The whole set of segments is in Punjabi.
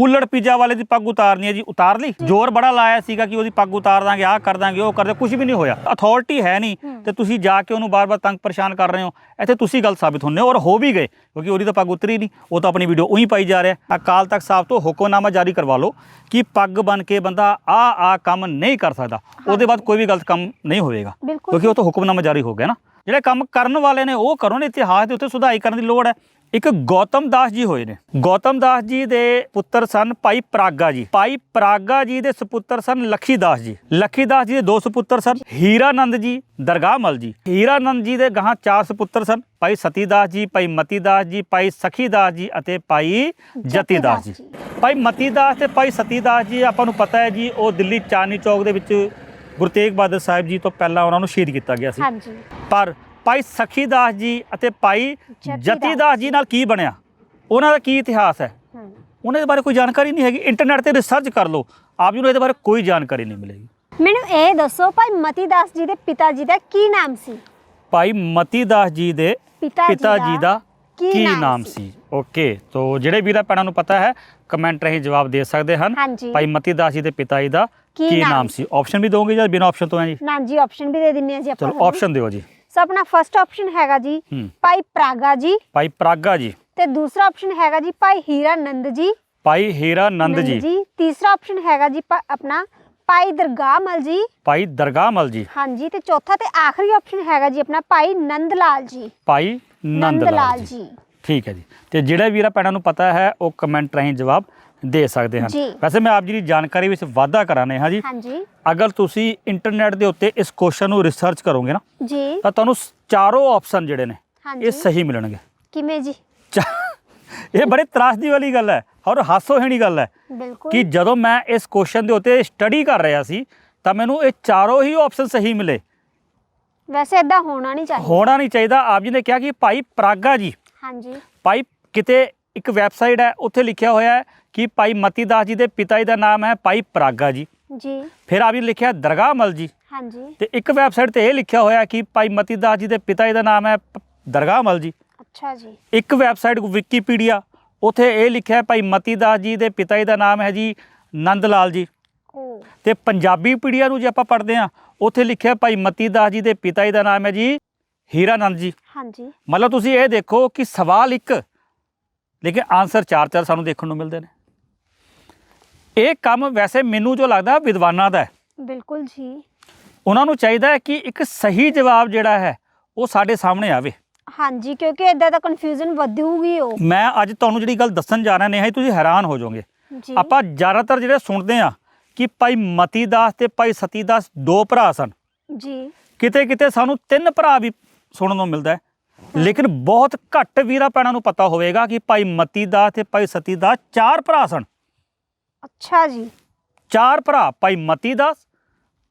ਕੂਲੜ ਪੀਜ਼ਾ ਵਾਲੇ ਦੀ ਪੱਗ ਉਤਾਰਨੀ ਹੈ ਜੀ ਉਤਾਰ ਲਈ? ਜ਼ੋਰ ਬੜਾ ਲਾਇਆ ਸੀਗਾ ਕਿ ਉਹਦੀ ਪੱਗ ਉਤਾਰ ਦਾਂਗੇ ਆਹ ਕਰ ਦਾਂਗੇ ਉਹ ਕਰਦੇ ਕੁਝ ਵੀ ਨਹੀਂ ਹੋਇਆ। ਅਥਾਰਟੀ ਹੈ ਨਹੀਂ ਤੇ ਤੁਸੀਂ ਜਾ ਕੇ ਉਹਨੂੰ ਬਾਰ-ਬਾਰ ਤੰਗ ਪਰੇਸ਼ਾਨ ਕਰ ਰਹੇ ਹੋ। ਇੱਥੇ ਤੁਸੀਂ ਗਲਤ ਸਾਬਿਤ ਹੁੰਦੇ ਹੋ ਔਰ ਹੋ ਵੀ ਗਏ ਕਿਉਂਕਿ ਉਹਦੀ ਤਾਂ ਪੱਗ ਉਤਰੀ ਨਹੀਂ ਉਹ ਤਾਂ ਆਪਣੀ ਵੀਡੀਓ ਉਹੀ ਪਾਈ ਜਾ ਰਿਹਾ। ਅਕਾਲ ਤਖਤ ਸਾਹਿਬ ਤੋਂ ਹੁਕਮਨਾਮਾ ਜਾਰੀ ਕਰਵਾ ਲਓ ਕਿ ਪੱਗ ਬਨ ਕੇ ਬੰਦਾ ਆ ਆ ਕੰਮ ਨਹੀਂ ਕਰ ਸਕਦਾ। ਉਹਦੇ ਬਾਅਦ ਕੋਈ ਵੀ ਗਲਤ ਕੰਮ ਨਹੀਂ ਹੋਵੇਗਾ ਕਿਉਂਕਿ ਉਹ ਤਾਂ ਹੁਕਮਨਾਮਾ ਜਾਰੀ ਹੋ ਗਿਆ ਨਾ। ਜਿਹੜੇ ਕੰਮ ਕਰਨ ਵਾਲੇ ਨੇ ਉਹ ਕਰੋ ਨੇ ਇਤਿਹਾਸ ਦੇ ਉੱਤੇ ਸੁਧਾਈ ਕਰਨ ਦੀ ਲੋੜ ਹੈ। ਇੱਕ ਗੌਤਮ ਦਾਸ ਜੀ ਹੋਏ ਨੇ। ਗੌਤਮ ਦਾਸ ਜੀ ਦੇ ਪੁੱਤਰ ਸਨ ਭਾਈ ਪ੍ਰਾਗਾ ਜੀ। ਭਾਈ ਪ੍ਰਾਗਾ ਜੀ ਦੇ ਸੁਪੁੱਤਰ ਸਨ ਲਖੀ ਦਾਸ ਜੀ। ਲਖੀ ਦਾਸ ਜੀ ਦੇ ਦੋ ਸੁਪੁੱਤਰ ਸਨ ਹੀਰਾਨੰਦ ਜੀ ਦਰਗਾਹਮਲ ਜੀ। ਹੀਰਾਨੰਦ ਜੀ ਦੇ ਗਾਹਾਂ ਚਾਰ ਸੁਪੁੱਤਰ ਸਨ ਭਾਈ ਸਤੀ ਦਾਸ ਜੀ ਭਾਈ ਮਤੀ ਦਾਸ ਜੀ ਭਾਈ ਸਖੀ ਦਾਸ ਜੀ ਅਤੇ ਭਾਈ ਜਤੀ ਦਾਸ ਜੀ। ਭਾਈ ਮਤੀ ਦਾਸ ਤੇ ਭਾਈ ਸਤੀ ਦਾਸ ਜੀ ਆਪਾਂ ਨੂੰ ਪਤਾ ਹੈ ਜੀ ਉਹ ਦਿੱਲੀ ਚਾਂਦਨੀ ਚੌਕ ਦੇ ਵਿੱਚ ਗੁਰੂ ਤੇਗ ਬਹਾਦਰ ਸਾਹਿਬ ਜੀ ਤੋਂ ਪਹਿਲਾਂ ਉਹਨਾਂ ਨੂੰ ਸ਼ਹੀਦ ਕੀਤਾ ਗਿਆ ਸੀ। ਹਾਂਜੀ। ਪਰ ਭਾਈ ਸਖੀ ਦਾਸ ਜੀ ਅਤੇ ਭਾਈ ਜਤੀ ਦਾਸ ਜੀ। ਨਾਲ ਕੀ ਬਣਿਆ? ਉਹਨਾਂ ਦਾ ਕੀ ਇਤਿਹਾਸ ਹੈ? ਉਹਨਾਂ ਦੇ ਬਾਰੇ ਕੋਈ ਜਾਣਕਾਰੀ ਨਹੀਂ ਹੈਗੀ। ਇੰਟਰਨੈਟ ਤੇ ਰਿਸਰਚ ਕਰ ਲਓ। ਆਪ ਜੀ ਨੂੰ ਇਹਦੇ ਬਾਰੇ ਕੋਈ ਜਾਣਕਾਰੀ ਨਹੀਂ ਮਿਲੇਗੀ। ਮੈਨੂੰ ਇਹ ਦੱਸੋ ਭਾਈ ਮਤੀ ਦਾਸ ਜੀ ਦੇ ਪਿਤਾ ਜੀ ਦਾ ਕੀ ਨਾਮ ਸੀ? ਭਾਈ ਮਤੀ ਦਾਸ ਜੀ ਦੇ ਪਿਤਾ ਜੀ ਦਾ ਕੀ ਨਾਮ ਸੀ? ਓਕੇ ਤੋਂ ਜਿਹੜੇ ਵੀਰਾਂ ਭੈਣਾਂ ਨੂੰ ਪਤਾ ਹੈ ਕਮੈਂਟ ਰਾਹੀਂ ਜਵਾਬ ਦੇ ਸਕਦੇ ਹਨ। ਭਾਈ ਮਤੀ ਦਾਸ ਜੀ ਦੇ ਪਿਤਾ ਜੀ ਦਾ ਕੀ ਨਾਮ ਸੀ? ਆਪਸ਼ਨ ਵੀ ਦੋਗੇ ਜਾਂ ਬਿਨਾਂ ਆਪਸ਼ਨ ਤੋਂ ਹੈ ਜੀ? ਨਾ ਜੀ ਆਪਸ਼ਨ ਵੀ ਦੇ ਦਿੰਨੇ ਆ ਜੀ ਆਪਾਂ ਚਲੋ। ਆਪਸ਼ਨ ਦਿਓ ਜੀ। ਸੋ ਆਪਣਾ ਫਰਸਟ ਆਪਸ਼ਨ ਹੈਗਾ ਜੀ ਭਾਈ ਪ੍ਰਾਗਾ ਜੀ। ਭਾਈ ਪ੍ਰਾਗਾ ਜੀ। ਤੇ ਦੂਸਰਾ ਆਪਸ਼ਨ ਹੈਗਾ ਜੀ ਭਾਈ ਹੀਰਾ ਨੰਦ ਜੀ। ਭਾਈ ਹੀਰਾ ਨੰਦ ਜੀ। ਤੀਸਰਾ ਆਪਸ਼ਨ ਹੈਗਾ ਜੀ ਆਪਣਾ ਭਾਈ ਦਰਗਾਹਮਲ ਜੀ। ਭਾਈ ਦਰਗਾਹਮਲ ਜੀ। ਹਾਂਜੀ ਤੇ ਚੌਥਾ ਤੇ ਆਖਰੀ ਆਪਸ਼ਨ ਹੈਗਾ ਜੀ ਆਪਣਾ ਭਾਈ ਨੰਦ ਲਾਲ ਜੀ। ਭਾਈ ਨੰਦ ਲਾਲ ਜੀ। ਜੀ। ਠੀਕ ਹੈ ਜੀ। ਤੇ ਜਿਹੜੇ ਵੀਰਾਂ ਭੈਣਾਂ ਨੂੰ ਪਤਾ ਹੈ ਉਹ ਕਮੈਂਟ ਰਾਹੀਂ ਜਵਾਬ ਦੇ ਸਕਦੇ ਹਨ। ਜੀ। ਵੈਸੇ ਮੈਂ ਆਪ ਜੀ ਦੀ ਜਾਣਕਾਰੀ ਵਿੱਚ ਵਾਧਾ ਕਰਾਨੇ ਹਾਂ ਜੀ। ਹਾਂਜੀ। ਅਗਰ ਤੁਸੀਂ ਇੰਟਰਨੈਟ ਦੇ ਉੱਤੇ ਇਸ ਕੁਐਸਚਨ ਨੂੰ ਰਿਸਰਚ ਕਰੋਗੇ ਨਾ ਜੀ। ਤਾਂ ਤੁਹਾਨੂੰ ਸ- ਚਾਰੋਂ ਆਪਸ਼ਨ ਜਿਹੜੇ ਨੇ ਹਾਂਜੀ। ਇਹ ਸਹੀ ਮਿਲਣਗੇ। ਕਿਵੇਂ ਜੀ? ਚਾ- ਇਹ ਬੜੇ ਤਰਾਸਦੀ ਵਾਲੀ ਗੱਲ ਹੈ ਔਰ ਹਾਸੋਹੀਣੀ ਗੱਲ ਹੈ ਬਿਲਕੁਲ। ਕਿ ਜਦੋਂ ਮੈਂ ਇਸ ਕੁਐਸਚਨ ਦੇ ਉੱਤੇ ਸਟੱਡੀ ਕਰ ਰਿਹਾ ਸੀ ਤਾਂ ਮੈਨੂੰ ਇਹ ਚਾਰੋਂ ਹੀ ਆਪਸ਼ਨ ਸਹੀ ਮਿਲੇ। ਵੈਸੇ ਇਦਾਂ ਹੋਣਾ ਨਹੀਂ ਚਾਹੀਦਾ। ਹੋਣਾ ਨਹੀਂ ਚਾਹੀਦਾ। ਆਪ ਜੀ ਨੇ ਕਿਹਾ ਕਿ ਭਾਈ ਪ੍ਰਾਗਾ ਜੀ ਹਾਂਜੀ। ਭਾਈ ਕਿਤੇ ਇੱਕ ਵੈਬਸਾਈਟ ਹੈ ਉੱਥੇ ਲਿਖਿਆ ਹੋਇਆ ਹੈ ਕਿ ਭਾਈ ਮਤੀ ਦਾਸ ਜੀ ਦੇ ਪਿਤਾ ਜੀ ਦਾ ਨਾਮ ਹੈ ਭਾਈ ਪ੍ਰਾਗਾ ਜੀ। ਜੀ। ਫਿਰ ਜੀ ਨੇ ਲਿਖਿਆ ਦਰਗਾਹਮਲ ਜੀ। ਹਾਂਜੀ। ਤੇ ਇੱਕ ਵੈਬਸਾਈਟ ਤੇ ਇਹ ਲਿਖਿਆ ਹੋਇਆ ਕਿ ਭਾਈ ਮਤੀ ਦਾਸ ਜੀ ਦੇ ਪਿਤਾ ਜੀ ਦਾ ਨਾਮ ਹੈ ਪ- ਦਰਗਾਹਮਲ ਜੀ। ਅੱਛਾ ਜੀ। ਇੱਕ ਵੈਬਸਾਈਟ ਵਿਕੀਪੀਡੀਆ ਉੱਥੇ ਇਹ ਲਿਖਿਆ ਹੈ ਭਾਈ ਮਤੀ ਦਾਸ ਜੀ ਦੇ ਪਿਤਾ ਜੀ ਦਾ ਨਾਮ ਹੈ ਜੀ ਨੰਦ ਲਾਲ ਜੀ ਤੇ ਪੰਜਾਬੀ ਪੀਡੀਆ ਨੂੰ ਜੇ ਆਪਾਂ ਪੜ੍ਹਦੇ ਹਾਂ ਉੱਥੇ ਲਿਖਿਆ ਭਾਈ ਮਤੀ ਦਾਸ ਜੀ ਦੇ ਪਿਤਾ ਜੀ ਦਾ ਨਾਮ ਹੈ ਜੀ ਹੀਰਾਨੰਦ ਜੀ। ਹਾਂਜੀ। ਮਤਲਬ ਤੁਸੀਂ ਇਹ ਦੇਖੋ ਕਿ ਸਵਾਲ ਇੱਕ ਲੇਕਿਨ ਆਨਸਰ ਚਾਰ ਚਾਰ ਸਾਨੂੰ ਦੇਖਣ ਨੂੰ ਮਿਲਦੇ ਨੇ। ਇਹ ਕੰਮ ਵੈਸੇ ਮੈਨੂੰ ਜੋ ਲੱਗਦਾ ਵਿਦਵਾਨਾਂ ਦਾ ਹੈ। ਬਿਲਕੁਲ ਜੀ। ਉਹਨਾਂ ਨੂੰ ਚਾਹੀਦਾ ਹੈ ਕਿ ਇੱਕ ਸਹੀ ਜਵਾਬ ਜਿਹੜਾ ਹੈ ਉਹ ਸਾਡੇ ਸਾਹਮਣੇ ਆਵੇ। ਹਾਂਜੀ ਕਿਉਂਕਿ ਇਦਾਂ ਤਾਂ ਕਨਫਿਊਜ਼ਨ ਵਧੂਗੀ ਉਹ। ਮੈਂ ਅੱਜ ਤੁਹਾਨੂੰ ਜਿਹੜੀ ਗੱਲ ਦੱਸਣ ਜਾ ਰਿਹਾ ਨੇ ਹੈ ਤੁਸੀਂ ਹੈਰਾਨ ਹੋ ਜਾਓਗੇ। ਆਪਾਂ ਜ਼ਿਆਦਾਤਰ ਜਿਹੜੇ ਸੁਣਦੇ ਆ ਕਿ ਭਾਈ ਮਤੀ ਦਾਸ ਤੇ ਭਾਈ ਸਤੀ ਦਾਸ ਦੋ ਭਰਾ ਸਨ। ਜੀ। ਕਿਤੇ ਕਿਤੇ ਸਾਨੂੰ ਤਿੰਨ ਭਰਾ ਵੀ ਸੁਣਨ ਨੂੰ ਮਿਲਦਾ ਹੈ। ਲੇਕਿਨ ਬਹੁਤ ਘੱਟ ਵੀਰਾਂ ਭੈਣਾਂ ਨੂੰ ਪਤਾ ਹੋਵੇਗਾ ਕਿ ਭਾਈ ਮਤੀ ਦਾਸ ਤੇ ਭਾਈ ਸਤੀ ਦਾਸ ਚਾਰ ਭਰਾ ਸਨ। ਅੱਛਾ ਜੀ। ਚਾਰ ਭਰਾ ਭਾਈ ਮਤੀ ਦਾਸ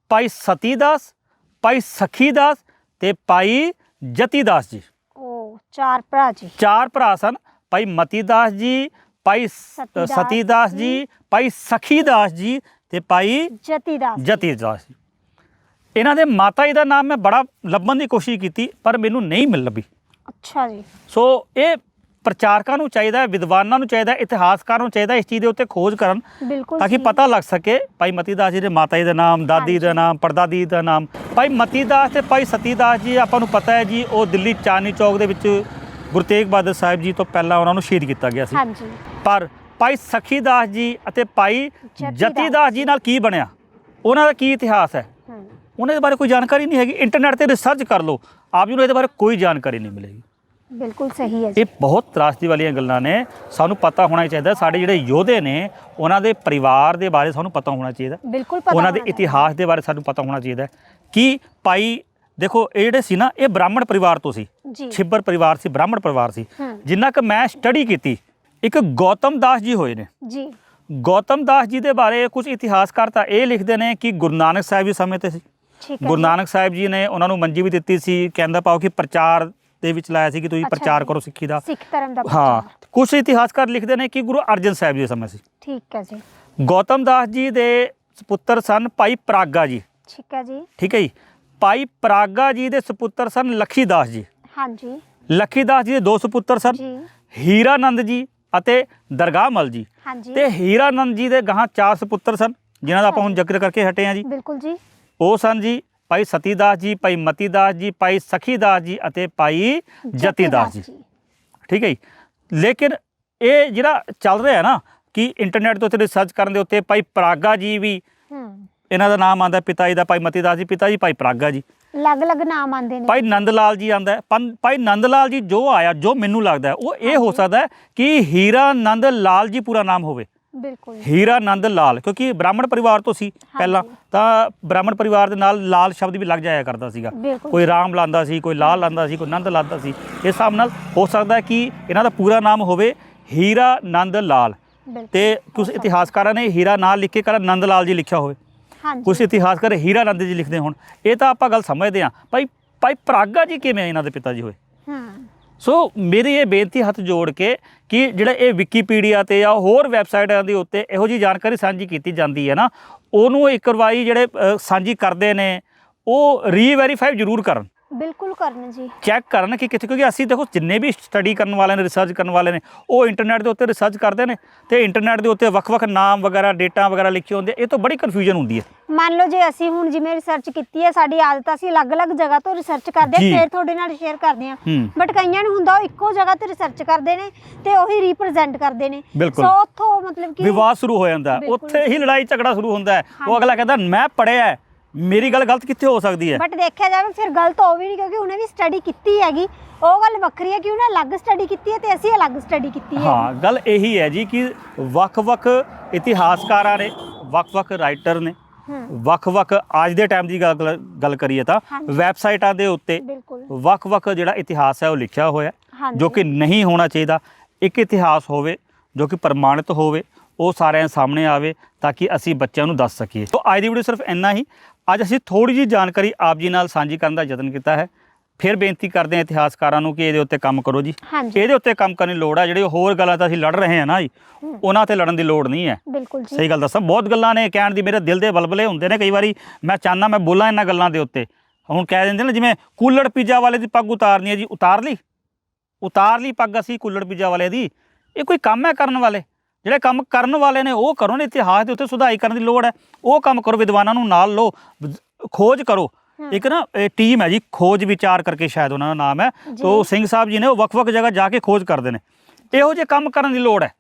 ਭਾਈ ਸਤੀ ਦਾਸ ਭਾਈ ਸਖੀ ਦਾਸ ਤੇ ਭਾਈ ਜਤੀ ਦਾਸ ਜੀ। ਉਹ ਚਾਰ ਭਰਾ ਜੀ। ਚਾਰ ਭਰਾ ਸਨ। ਭਾਈ ਮਤੀ ਦਾਸ ਜੀ ਭਾਈ ਸ- ਸਤੀ ਦਾਸ ਸਤੀ ਦਾਸ ਜੀ ਭਾਈ ਸਖੀ ਦਾਸ ਜੀ ਤੇ ਭਾਈ ਜਤੀ ਦਾਸ ਜਤੀ ਦਾਸ ਜੀ। ਇਹਨਾਂ ਦੇ ਮਾਤਾ ਜੀ ਦਾ ਨਾਮ ਮੈਂ ਬੜਾ ਲੱਭਣ ਦੀ ਕੋਸ਼ਿਸ਼ ਕੀਤੀ ਪਰ ਮੈਨੂੰ ਨਹੀਂ ਮਿਲ ਲੱਭੀ। ਅੱਛਾ ਜੀ। ਸੋ ਇਹ ਪ੍ਰਚਾਰਕਾਂ ਨੂੰ ਚਾਹੀਦਾ ਹੈ ਵਿਦਵਾਨਾਂ ਨੂੰ ਚਾਹੀਦਾ ਹੈ ਇਤਿਹਾਸਕਾਰਾਂ ਨੂੰ ਚਾਹੀਦਾ ਹੈ ਇਸ ਚੀਜ਼ ਦੇ ਉੱਤੇ ਖੋਜ ਕਰਨ ਬਿਲਕੁਲ ਤਾਂ ਕਿ। ਪਤਾ ਲੱਗ ਸਕੇ ਭਾਈ ਮਤੀ ਦਾਸ ਜੀ ਦੇ ਮਾਤਾ ਜੀ ਦਾ ਨਾਮ ਦਾਦੀ ਦਾ ਨਾਮ ਪੜਦਾਦੀ ਦਾ ਨਾਮ। ਭਾਈ ਮਤੀ ਦਾਸ ਤੇ ਭਾਈ ਸਤੀ ਦਾਸ ਜੀ ਆਪਾਂ ਨੂੰ ਪਤਾ ਹੈ ਜੀ ਉਹ ਦਿੱਲੀ ਚਾਂਦਨੀ ਚੌਕ ਦੇ ਵਿੱਚ ਗੁਰੂ ਤੇਗ ਬਹਾਦਰ ਸਾਹਿਬ ਜੀ ਤੋਂ ਪਹਿਲਾਂ ਉਹਨਾਂ ਨੂੰ ਸ਼ਹੀਦ ਕੀਤਾ ਗਿਆ ਸੀ। ਹਾਂਜੀ। ਪਰ ਭਾਈ ਸਖੀ ਦਾਸ ਜੀ ਅਤੇ ਭਾਈ ਜਤੀ ਦਾਸ ਜੀ ਨਾਲ ਕੀ ਬਣਿਆ? ਉਹਨਾਂ ਦਾ ਕੀ ਇਤਿਹਾਸ ਹੈ? ਹੂੰ। ਉਹਨਾਂ ਦੇ ਬਾਰੇ ਕੋਈ ਜਾਣਕਾਰੀ ਨਹੀਂ ਹੈਗੀ। ਇੰਟਰਨੈਟ ਤੇ ਰਿਸਰਚ ਕਰ ਲਓ। ਆਪ ਜੀ ਨੂੰ ਇਹਦੇ ਬਾਰੇ ਕੋਈ ਜਾਣਕਾਰੀ ਨਹੀਂ ਮਿਲੇਗੀ। ਬਿਲਕੁਲ ਸਹੀ ਹੈ ਜੀ। ਇਹ ਬਹੁਤ ਤਰਾਸਦੀ ਵਾਲੀਆਂ ਗੱਲਾਂ ਨੇ। ਸਾਨੂੰ ਪਤਾ ਹੋਣਾ ਚਾਹੀਦਾ ਸਾਡੇ ਜਿਹੜੇ ਯੋਧੇ ਨੇ ਉਹਨਾਂ ਦੇ ਪਰਿਵਾਰ ਦੇ ਬਾਰੇ ਸਾਨੂੰ ਪਤਾ ਹੋਣਾ ਚਾਹੀਦਾ। ਬਿਲਕੁਲ ਪਤਾ ਉਹਨਾਂ ਦੇ ਹੋਣਾ ਇਤਿਹਾਸ ਦੇ ਬਾਰੇ ਸਾਨੂੰ ਪਤਾ ਹੋਣਾ ਚਾਹੀਦਾ। ਕਿ ਭਾਈ ਦੇਖੋ ਇਹ ਜਿਹੜੇ ਸੀ ਨਾ ਇਹ ਬ੍ਰਾਹਮਣ ਪਰਿਵਾਰ ਤੋਂ ਸੀ। ਜੀ। ਛਿੱਬਰ ਪਰਿਵਾਰ ਸੀ ਬ੍ਰਾਹਮਣ ਪਰਿਵਾਰ ਸੀ। ਹੂੰ। ਜਿੰਨਾ ਕਿ ਮੈਂ ਸਟੱਡੀ ਕੀਤੀ ਇੱਕ ਗੌਤਮ ਦਾਸ ਜੀ ਹੋਏ ਨੇ। ਜੀ। ਗੌਤਮ ਦਾਸ ਜੀ ਦੇ ਬਾਰੇ ਕੁਝ ਇਤਿਹਾਸਕਾਰ ਤਾਂ ਇਹ ਲਿਖਦੇ ਨੇ ਕਿ ਗੁਰੂ ਨਾਨਕ ਸਾਹਿਬ ਜੀ ਸਮੇਂ ਤੇ ਸੀ। ਗੁਰੂ। ਨਾਨਕ ਸਾਹਿਬ ਜੀ ਨੇ ਉਹਨਾਂ ਨੂੰ ਮੰਜੀ ਵੀ ਦਿੱਤੀ ਸੀ ਕਹਿੰਦਾ ਪਾਓ ਕਿ ਪ੍ਰਚਾਰ ਦੇ ਵਿੱਚ ਲਾਇਆ ਸੀ ਕਿ ਤੁਸੀਂ ਪ੍ਰਚਾਰ। ਕਰੋ ਸਿੱਖੀ ਦਾ। ਸਿੱਖ ਧਰਮ ਦਾ ਹਾਂ। ਕੁਝ ਇਤਿਹਾਸਕਾਰ ਲਿਖਦੇ ਨੇ ਕਿ ਗੁਰੂ ਅਰਜਨ ਸਾਹਿਬ ਜੀ ਦੇ ਸਮੇਂ ਸੀ। ਠੀਕ ਹੈ ਜੀ। ਗੌਤਮ ਦਾਸ ਜੀ ਦੇ ਸੁਪੁੱਤਰ ਸਨ ਭਾਈ ਪ੍ਰਾਗਾ ਜੀ। ਠੀਕ ਹੈ ਜੀ। ਠੀਕ ਹੈ ਜੀ। ਭਾਈ ਪ੍ਰਾਗਾ ਜੀ ਦੇ ਸੁਪੁੱਤਰ ਸਨ ਲਖੀ ਦਾਸ ਜੀ। ਹਾਂਜੀ। ਲਖੀ ਦਾਸ ਜੀ ਦੇ ਦੋ ਸੁਪੁੱਤਰ ਸਨ ਜੀ। ਹੀਰਾਨੰਦ ਜੀ ਅਤੇ ਦਰਗਾਹ ਮਲ ਜੀ। ਹਾਂਜੀ। ਤੇ ਹੀਰਾਨੰਦ ਜੀ ਦੇ ਗਾਹਾਂ ਚਾਰ ਸੁਪੁੱਤਰ ਸਨ ਜਿਨ੍ਹਾਂ ਦਾ ਆਪਾਂ ਹੁਣ ਜ਼ਿਕਰ ਕਰਕੇ ਹਟੇ ਹਾਂ ਜੀ। ਬਿਲਕੁਲ ਜੀ। ਉਹ ਸਨ ਜੀ ਭਾਈ ਸਤੀਦਾਸ ਜੀ ਭਾਈ ਮਤੀਦਾਸ ਜੀ ਭਾਈ ਸਖੀਦਾਸ ਜੀ ਅਤੇ ਭਾਈ ਜਤੀਦਾਸ ਜੀ। ਠੀਕ ਹੈ ਜੀ। ਲੇਕਿਨ ਇਹ ਜਿਹੜਾ ਚੱਲ ਰਿਹਾ ਨਾ ਕਿ ਇੰਟਰਨੈਟ ਦੇ ਉੱਤੇ ਰਿਸਰਚ ਕਰਨ ਦੇ ਉੱਤੇ ਭਾਈ ਪ੍ਰਾਗਾ ਜੀ ਵੀ ਹੂੰ। ਇਹਨਾਂ ਦਾ ਨਾਮ ਆਂਦਾ ਪਿਤਾ ਜੀ ਦਾ ਭਾਈ ਮਤੀਦਾਸ ਜੀ ਪਿਤਾ ਜੀ ਭਾਈ ਪ੍ਰਾਗਾ ਜੀ। ਅਲੱਗ-ਅਲੱਗ ਨਾਮ ਆਉਂਦੇ ਨੇ। ਭਾਈ ਨੰਦ ਲਾਲ ਜੀ ਆਂਦਾ ਭਾਈ ਨੰਦ ਲਾਲ ਜੀ ਜੋ ਆਇਆ ਜੋ ਮੈਨੂੰ ਲੱਗਦਾ ਉਹ ਇਹ ਹੋ ਸਕਦਾ ਕਿ ਹੀਰਾ ਨੰਦ ਲਾਲ ਜੀ ਪੂਰਾ ਨਾਮ ਹੋਵੇ। ਬਿਲਕੁਲ ਹੀਰਾ ਨੰਦ ਲਾਲ ਕਿਉਂਕਿ ਬ੍ਰਾਹਮਣ ਪਰਿਵਾਰ ਤੋਂ ਸੀ ਪਹਿਲਾਂ। ਤਾਂ ਬ੍ਰਾਹਮਣ ਪਰਿਵਾਰ ਦੇ ਨਾਲ ਲਾਲ ਸ਼ਬਦ ਵੀ ਲੱਗ ਜਾਇਆ ਕਰਦਾ ਸੀਗਾ। ਬਿਲਕੁਲ ਕੋਈ ਰਾਮ ਲਾਂਦਾ ਸੀ ਕੋਈ ਲਾਲ ਲਾਂਦਾ ਸੀ ਕੋਈ ਨੰਦ ਲਾਂਦਾ ਸੀ। ਇਸ ਹਿਸਾਬ ਨਾਲ ਹੋ ਸਕਦਾ ਹੈ ਕਿ ਇਹਨਾਂ ਦਾ ਪੂਰਾ ਨਾਮ ਹੋਵੇ ਹੀਰਾ ਨੰਦ ਲਾਲ। ਬਿਲਕੁਲ। ਤੇ ਕੁਝ ਇਤਿਹਾਸਕਾਰਾਂ ਨੇ ਹੀਰਾ ਨਾਲ ਲਿਖ ਕੇ ਕਰ ਨੰਦ ਲਾਲ ਜੀ ਲਿਖਿਆ ਹੋਵੇ। ਹਾਂਜੀ। ਕੁਝ ਇਤਿਹਾਸਕਾਰ ਹੀਰਾ ਨੰਦ ਜੀ ਲਿਖਦੇ ਹੋਣ। ਇਹ ਤਾਂ ਆਪਾਂ ਗੱਲ ਸਮਝਦੇ ਹਾਂ। ਭਾਈ ਭਾਈ ਪ੍ਰਾਗਾ ਜੀ ਕਿਵੇਂ ਇਹਨਾਂ ਦੇ ਪਿਤਾ ਜੀ ਹੋਏ? ਹਾਂ। ਸੋ ਮੇਰੀ ਇਹ ਬੇਨਤੀ ਹੱਥ ਜੋੜ ਕੇ ਕਿ ਜਿਹੜਾ ਇਹ ਵਿਕੀਪੀਡੀਆ ਤੇ ਜਾਂ ਹੋਰ ਵੈਬਸਾਈਟਾਂ ਦੇ ਉੱਤੇ ਇਹੋ ਜੀ ਜਾਣਕਾਰੀ ਸਾਂਝੀ ਕੀਤੀ ਜਾਂਦੀ ਹੈ ਨਾ, ਉਹਨੂੰ ਇੱਕ ਕਰਵਾਈ ਜਿਹੜੇ ਸਾਂਝੀ ਕਰਦੇ ਨੇ, ਉਹ ਰੀਵੈਰੀਫਾਈ ਜ਼ਰੂਰ ਕਰਨ। ਬਿਲਕੁਲ ਕਰਨ ਜੀ ਚੈੱਕ ਕਰਨ ਕਿ ਕਿੱਥੇ ਕਿਉਂਕਿ ਅਸੀਂ ਦੇਖੋ ਜਿੰਨੇ ਵੀ ਸਟੱਡੀ ਕਰਨ ਵਾਲੇ ਨੇ ਰਿਸਰਚ ਕਰਨ ਵਾਲੇ ਨੇ ਉਹ ਇੰਟਰਨੈਟ ਦੇ ਉੱਤੇ ਰਿਸਰਚ ਕਰਦੇ ਨੇ ਤੇ ਇੰਟਰਨੈਟ ਦੇ ਉੱਤੇ ਵੱਖ-ਵੱਖ ਨਾਮ ਵਗੈਰਾ ਡੇਟਾ ਵਗੈਰਾ ਲਿਖੇ ਹੁੰਦੇ ਇਹ ਤੋਂ ਬੜੀ ਕਨਫਿਊਜ਼ਨ ਹੁੰਦੀ ਹੈ ਮੰਨ ਲਓ ਜੇ ਅਸੀਂ ਹੁਣ ਜਿਵੇਂ ਰਿਸਰਚ ਕੀਤੀ ਹੈ ਸਾਡੀ ਆਦਤ ਅਸੀਂ ਅਲੱਗ-ਅਲੱਗ ਜਗ੍ਹਾ ਤੋਂ ਰਿਸਰਚ ਕਰਦੇ ਜੀ। ਹਾਂ ਫਿਰ ਤੁਹਾਡੇ ਨਾਲ ਸ਼ੇਅਰ ਕਰਦੇ ਹਾਂ ਹੂੰ ਬਟ ਕਈਆਂ ਨੂੰ ਹੁੰਦਾ ਉਹ ਇੱਕੋ ਜਗ੍ਹਾ ਤੇ ਰਿਸਰਚ ਕਰਦੇ ਨੇ ਤੇ ਉਹੀ ਰਿਪਰੈਜ਼ੈਂਟ ਕਰਦੇ ਨੇ ਬਿਲਕੁਲ। ਸੋ ਉੱਥੋਂ ਮਤਲਬ ਕਿ ਵਿਵਾਦ ਸ਼ੁਰੂ ਹੋ ਜਾਂਦਾ ਹੈ। ਬਿਲਕੁਲ। ਉੱਥੇ ਹੀ ਲੜਾਈ ਝਗੜਾ ਸ਼ੁਰੂ ਹੁੰਦਾ ਹੈ ਉਹ ਹਾਂਜੀ। ਅਗਲਾ ਕਹਿੰਦਾ ਮੈਂ ਪੜਿਆ ਹੈ, ਮੇਰੀ ਗੱਲ ਗਲਤ ਕਿੱਥੇ ਹੋ ਸਕਦੀ ਹੈ? ਬਟ ਦੇਖਿਆ ਜਾਵੇ ਫਿਰ ਗਲਤ ਉਹ ਵੀ ਨਹੀਂ ਕਿਉਂਕਿ ਉਹਨੇ ਵੀ ਸਟੱਡੀ ਕੀਤੀ ਹੈਗੀ। ਉਹ ਗੱਲ ਵੱਖਰੀ ਹੈ ਕਿ ਉਹਨੇ ਅਲੱਗ ਸਟੱਡੀ ਕੀਤੀ ਹੈ ਤੇ ਅਸੀਂ ਅਲੱਗ ਸਟੱਡੀ ਕੀਤੀ ਹੈ। ਹਾਂ ਗੱਲ ਇਹੀ ਹੈ ਜੀ ਕਿ ਵੱਖ-ਵੱਖ ਇਤਿਹਾਸਕਾਰਾਂ ਨੇ ਵੱਖ-ਵੱਖ ਰਾਈਟਰ ਨੇ ਹੂੰ। ਵੱਖ-ਵੱਖ ਅੱਜ ਦੇ ਟਾਈਮ ਦੀ ਗੱਲ ਕਰੀਏ ਤਾਂ। ਵੈਬਸਾਈਟਾਂ ਦੇ ਉੱਤੇ ਵੱਖ-ਵੱਖ ਜਿਹੜਾ ਇਤਿਹਾਸ ਹੈ ਉਹ ਲਿਖਿਆ ਹੋਇਆ ਹੈ, ਜੋ ਕਿ ਨਹੀਂ ਹੋਣਾ ਚਾਹੀਦਾ। ਇੱਕ ਇਤਿਹਾਸ ਹੋਵੇ ਜੋ ਕਿ ਪ੍ਰਮਾਣਿਤ ਹੋਵੇ ਉਹ ਸਾਰਿਆਂ ਸਾਹਮਣੇ ਆਵੇ ਤਾਂ ਕਿ ਅਸੀਂ ਬੱਚਿਆਂ ਨੂੰ ਦੱਸ ਸਕੀਏ। ਸੋ ਅੱਜ ਦੀ ਵੀਡੀਓ ਸਿਰਫ ਇੰਨਾ ਹੀ। ਅੱਜ ਅਸੀਂ ਥੋੜੀ ਜਿਹੀ ਜਾਣਕਾਰੀ ਆਪ ਜੀ ਨਾਲ ਸਾਂਝੀ ਕਰਨ ਦਾ ਯਤਨ ਕੀਤਾ ਹੈ। ਫਿਰ ਬੇਨਤੀ ਕਰਦੇ ਹਾਂ ਇਤਿਹਾਸਕਾਰਾਂ ਨੂੰ ਕਿ ਇਹਦੇ ਉੱਤੇ ਕੰਮ ਕਰੋ ਜੀ। ਹਾਂਜੀ। ਇਹਦੇ ਉੱਤੇ ਕੰਮ ਕਰਨ ਦੀ ਲੋੜ ਹੈ ਜਿਹੜੇ ਹੋਰ ਗੱਲਾਂ ਤਾਂ ਅਸੀਂ ਲੜ ਰਹੇ ਹਾਂ ਨਾ ਜੀ ਉਹਨਾਂ ਤੇ ਲੜਨ ਦੀ ਲੋੜ ਨਹੀਂ ਹੈ। ਬਿਲਕੁਲ ਜੀ। ਸਹੀ ਗੱਲ ਦੱਸਾਂ ਬਹੁਤ ਗੱਲਾਂ ਨੇ ਕਹਿਣ ਦੀ ਮੇਰੇ ਦਿਲ ਦੇ ਬਲਬਲੇ ਹੁੰਦੇ ਨੇ ਕਈ ਵਾਰੀ। ਮੈਂ ਚਾਹੁੰਦਾ ਮੈਂ ਬੋਲਾਂ ਇਹਨਾਂ ਗੱਲਾਂ ਦੇ ਉੱਤੇ। ਹੁਣ ਕਹਿ ਦਿੰਦੇ ਨੇ ਜਿਵੇਂ ਕੁੱਲੜ ਪੀਜਾ ਵਾਲੇ ਦੀ ਪੱਗ ਉਤਾਰਨੀ ਹੈ ਜੀ ਉਤਾਰ ਲਈ। ਉਤਾਰ ਲਈ ਪੱਗ ਅਸੀਂ ਕੁੱਲੜ ਪੀਜਾ ਵਾਲੇ ਦੀ। ਇਹ ਕੋਈ ਕੰਮ ਹੈ ਕਰਨ ਵਾਲੇ? ਜਿਹੜੇ ਕੰਮ ਕਰਨ ਵਾਲੇ ਨੇ ਉਹ ਕਰੋ ਨੇ ਇਤਿਹਾਸ ਦੇ ਉੱਤੇ ਸੁਧਾਈ ਕਰਨ ਦੀ ਲੋੜ ਹੈ। ਉਹ ਕੰਮ ਕਰੋ ਵਿਦਵਾਨਾਂ ਨੂੰ ਨਾਲ ਲਓ ਖੋਜ ਕਰੋ। ਇੱਕ ਨਾ ਟੀਮ ਹੈ ਜੀ ਖੋਜ ਵਿਚਾਰ ਕਰਕੇ ਸ਼ਾਇਦ ਉਹਨਾਂ ਦਾ ਨਾਮ ਹੈ। ਤੋ ਸਿੰਘ ਸਾਹਿਬ ਜੀ ਨੇ ਉਹ ਵੱਖ-ਵੱਖ ਜਗ੍ਹਾ ਜਾ ਕੇ ਖੋਜ ਕਰਦੇ ਨੇ। ਇਹੋ ਜਿਹੇ ਕੰਮ ਕਰਨ ਦੀ ਲੋੜ ਹੈ।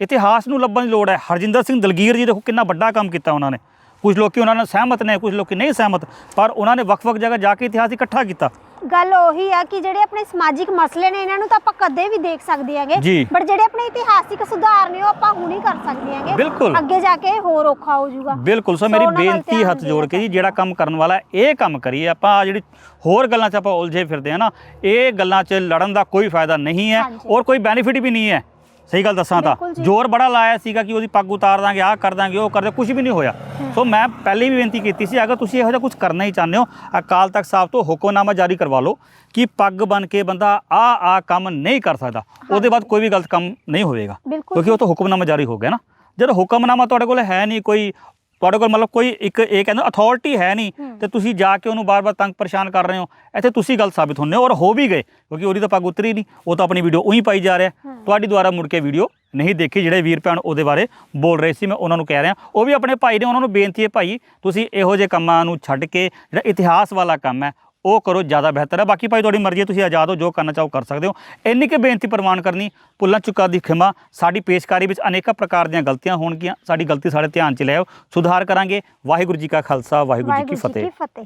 ਇਤਿਹਾਸ ਨੂੰ ਲੱਭਣ ਦੀ ਲੋੜ ਹੈ। ਹਰਜਿੰਦਰ ਸਿੰਘ ਦਲਗੀਰ ਜੀ ਦੇਖੋ ਕਿੰਨਾ ਵੱਡਾ ਕੰਮ ਕੀਤਾ ਉਹਨਾਂ ਨੇ। ਕੁਝ ਲੋਕੀ ਉਹਨਾਂ ਨਾਲ ਸਹਿਮਤ ਨੇ ਕੁਝ ਲੋਕੀ ਨਹੀਂ ਸਹਿਮਤ ਪਰ ਉਹਨਾਂ ਨੇ ਵੱਖ-ਵੱਖ ਜਗ੍ਹਾ ਜਾ ਕੇ ਇਤਿਹਾਸ ਇਕੱਠਾ ਕੀਤਾ। ਗੱਲ ਉਹੀ ਆ ਕਿ ਜਿਹੜੇ ਆਪਣੇ ਸਮਾਜਿਕ ਮਸਲੇ ਨੇ ਇਹਨਾਂ ਨੂੰ ਤਾਂ ਆਪਾਂ ਕਦੇ ਵੀ ਦੇਖ ਸਕਦੇ ਹੈਗੇ। ਜੀ। ਬਟ ਜਿਹੜੇ ਆਪਣੇ ਇਤਿਹਾਸਿਕ ਸੁਧਾਰ ਨੇ ਉਹ ਆਪਾਂ ਹੁਣੀ ਕਰ ਸਕਦੇ ਹੈਗੇ। ਬਿਲਕੁਲ। ਅੱਗੇ ਜਾ ਕੇ ਹੋਰ ਔਖਾ ਹੋ ਜਾਊਗਾ। ਬਿਲਕੁਲ ਸੋ ਮੇਰੀ ਉਹਨਾਂ ਵੱਲ ਬੇਨਤੀ ਧਿਆਨ ਹੱਥ ਜੋੜ ਕੇ ਜੀ ਜਿਹੜਾ ਕੰਮ ਕਰਨ ਵਾਲਾ ਇਹ ਕੰਮ ਕਰੀਏ। ਆਪਾਂ ਆਹ ਜਿਹੜੀ ਹੋਰ ਗੱਲਾਂ 'ਚ ਆਪਾਂ ਉਲਝੇ ਫਿਰਦੇ ਆ ਨਾ ਇਹ ਗੱਲਾਂ 'ਚ ਲੜਨ ਦਾ ਕੋਈ ਫਾਇਦਾ ਨਹੀਂ ਹੈ ਹਾਂਜੀ। ਔਰ ਕੋਈ ਬੈਨੀਫਿਟ ਵੀ ਨਹੀਂ ਹੈ। ਸਹੀ ਗੱਲ ਦੱਸਾਂ ਤਾਂ ਬਿਲਕੁਲ ਜੀ। ਜ਼ੋਰ ਬੜਾ ਲਾਇਆ ਸੀਗਾ ਕਿ ਉਹਦੀ ਪੱਗ ਉਤਾਰ ਦਾਂਗੇ ਆਹ ਕਰ ਦਾਂਗੇ ਉਹ ਕਰਦੇ ਕੁਝ ਵੀ ਨਹੀਂ ਹੋਇਆ। ਸੋ ਮੈਂ ਪਹਿਲੇ ਵੀ ਬੇਨਤੀ ਕੀਤੀ ਸੀ ਅਗਰ ਤੁਸੀਂ ਇਹੋ ਜਿਹਾ ਕੁਝ ਕਰਨਾ ਹੀ ਚਾਹੁੰਦੇ ਹੋ ਅਕਾਲ ਤਖਤ ਸਾਹਿਬ ਤੋਂ ਹੁਕਮਨਾਮਾ ਜਾਰੀ ਕਰਵਾ ਲਓ ਕਿ ਪੱਗ ਬਨ ਕੇ ਬੰਦਾ ਆ ਆ ਕੰਮ ਨਹੀਂ ਕਰ ਸਕਦਾ ਉਹਦੇ ਬਾਅਦ ਕੋਈ ਵੀ ਗਲਤ ਕੰਮ ਨਹੀਂ ਹੋਵੇਗਾ। ਬਿਲਕੁਲ ਕਿਉਂਕਿ ਉਹ ਤਾਂ ਹੁਕਮਨਾਮਾ ਜਾਰੀ ਹੋ ਗਿਆ ਨਾ। ਜਦੋਂ ਹੁਕਮਨਾਮਾ ਤੁਹਾਡੇ ਕੋਲ ਹੈ ਨਹੀਂ ਕੋਈ ਤੁਹਾਡੇ ਕੋਲ ਮਤਲਬ ਕੋਈ ਇੱਕ ਇਹ ਕਹਿੰਦਾ ਅਥਾਰਟੀ ਹੈ ਨਹੀਂ। ਤੇ ਤੁਸੀਂ ਜਾ ਕੇ ਉਹਨੂੰ ਬਾਰ-ਬਾਰ ਤੰਗ ਪਰੇਸ਼ਾਨ ਕਰ ਰਹੇ ਹੋ ਇੱਥੇ ਤੁਸੀਂ ਗਲਤ ਸਾਬਿਤ ਹੁੰਦੇ ਹੋ ਔਰ ਹੋ ਵੀ ਗਏ ਕਿਉਂਕਿ ਉਹਦੀ ਤਾਂ ਪੱਗ ਉਤਰੀ ਨਹੀਂ ਉਹ ਤਾਂ ਆਪਣੀ ਵੀਡੀਓ ਉਹੀ ਪਾਈ ਜਾ ਰਿਹਾ। ਤੁਹਾਡੀ ਦੁਆਰਾ ਮੁੜ ਕੇ ਵੀਡੀਓ ਨਹੀਂ ਦੇਖੀ ਜਿਹੜੇ ਵੀਰ ਭੈਣ ਉਹਦੇ ਬਾਰੇ ਬੋਲ ਰਹੇ ਸੀ ਮੈਂ ਉਹਨਾਂ ਨੂੰ ਕਹਿ ਰਿਹਾ ਉਹ ਵੀ ਆਪਣੇ ਭਾਈ ਨੇ ਉਹਨਾਂ ਨੂੰ ਬੇਨਤੀ ਹੈ ਭਾਈ ਤੁਸੀਂ ਇਹੋ ਜਿਹੇ ਕੰਮਾਂ ਨੂੰ ਛੱਡ ਕੇ ਜਿਹੜਾ ਇਤਿਹਾਸ ਵਾਲਾ ਕੰਮ ਹੈ ਉਹ ਕਰੋ ਜ਼ਿਆਦਾ ਬਿਹਤਰ ਹੈ। ਬਾਕੀ ਭਾਈ ਤੁਹਾਡੀ ਮਰਜ਼ੀ ਹੈ ਤੁਸੀਂ ਆਜ਼ਾਦ ਹੋ ਜੋ ਕਰਨਾ ਚਾਹੋ ਕਰ ਸਕਦੇ ਹੋ। ਇੰਨੀ ਕਿ ਬੇਨਤੀ ਪ੍ਰਵਾਨ ਕਰਨੀ ਭੁੱਲਾਂ ਚੁੱਕਾਂ ਦੀ ਖਿਮਾ ਸਾਡੀ ਪੇਸ਼ਕਾਰੀ ਵਿੱਚ ਅਨੇਕਾਂ ਪ੍ਰਕਾਰ ਦੀਆਂ ਗਲਤੀਆਂ ਹੋਣਗੀਆਂ। ਸਾਡੀ ਗਲਤੀ ਸਾਡੇ ਧਿਆਨ 'ਚ ਲਿਆਓ ਸੁਧਾਰ ਕਰਾਂਗੇ। ਵਾਹਿਗੁਰੂ ਜੀ ਕਾ ਖਾਲਸਾ ਵਾਹਿਗੁਰੂ ਜੀ ਕੀ ਫਤਿਹ।